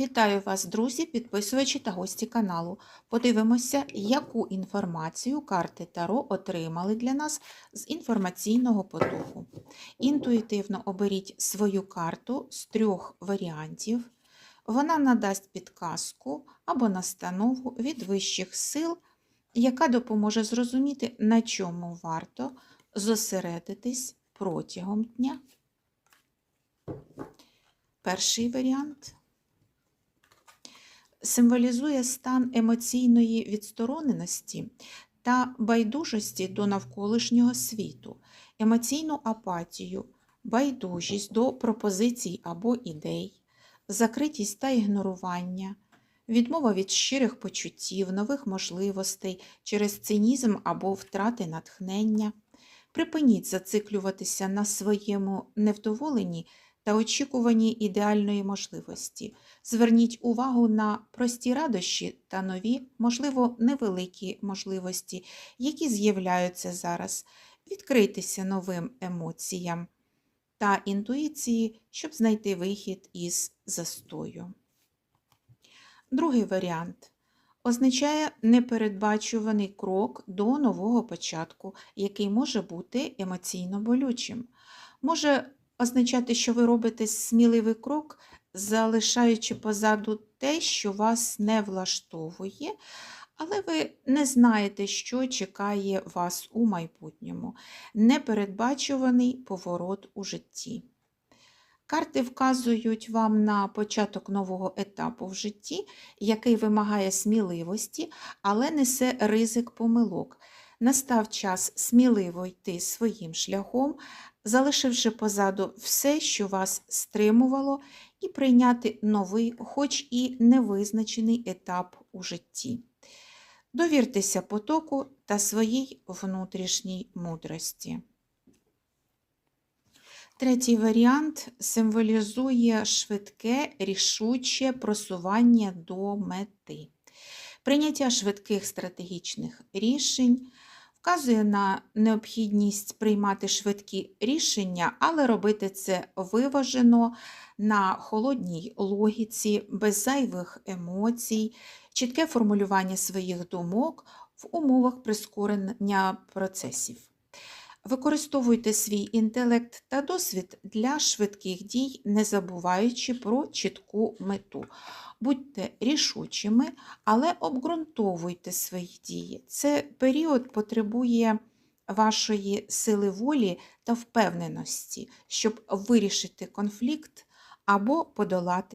Вітаю вас, друзі, підписувачі та гості каналу. Подивимося, яку інформацію карти Таро отримали для нас з інформаційного потоку. Інтуїтивно оберіть свою карту з трьох варіантів. Вона надасть підказку або настанову від вищих сил, яка допоможе зрозуміти, на чому варто зосередитись протягом дня. Перший варіант символізує стан емоційної відстороненості та байдужості до навколишнього світу, емоційну апатію, байдужість до пропозицій або ідей, закритість та ігнорування, відмова від щирих почуттів, нових можливостей через цинізм або втрати натхнення. Припиніть зациклюватися на своєму невдоволенні та очікуванні ідеальної можливості. Зверніть увагу на прості радощі та нові, можливо, невеликі можливості, які з'являються зараз. Відкрийтеся новим емоціям та інтуїції, щоб знайти вихід із застою. Другий варіант означає непередбачуваний крок до нового початку, який може бути емоційно болючим. Може означати, що ви робите сміливий крок, залишаючи позаду те, що вас не влаштовує, але ви не знаєте, що чекає вас у майбутньому. Непередбачуваний поворот у житті. Карти вказують вам на початок нового етапу в житті, який вимагає сміливості, але несе ризик помилок. Настав час сміливо йти своїм шляхом, залишивши позаду все, що вас стримувало, і прийняти новий, хоч і невизначений етап у житті. Довіртеся потоку та своїй внутрішній мудрості. Третій варіант символізує швидке, рішуче просування до мети. Прийняття швидких стратегічних рішень вказує на необхідність приймати швидкі рішення, але робити це виважено на холодній логіці, без зайвих емоцій, чітке формулювання своїх думок в умовах прискорення процесів. Використовуйте свій інтелект та досвід для швидких дій, не забуваючи про чітку мету. Будьте рішучими, але обґрунтовуйте свої дії. Це період потребує вашої сили волі та впевненості, щоб вирішити конфлікт або подолати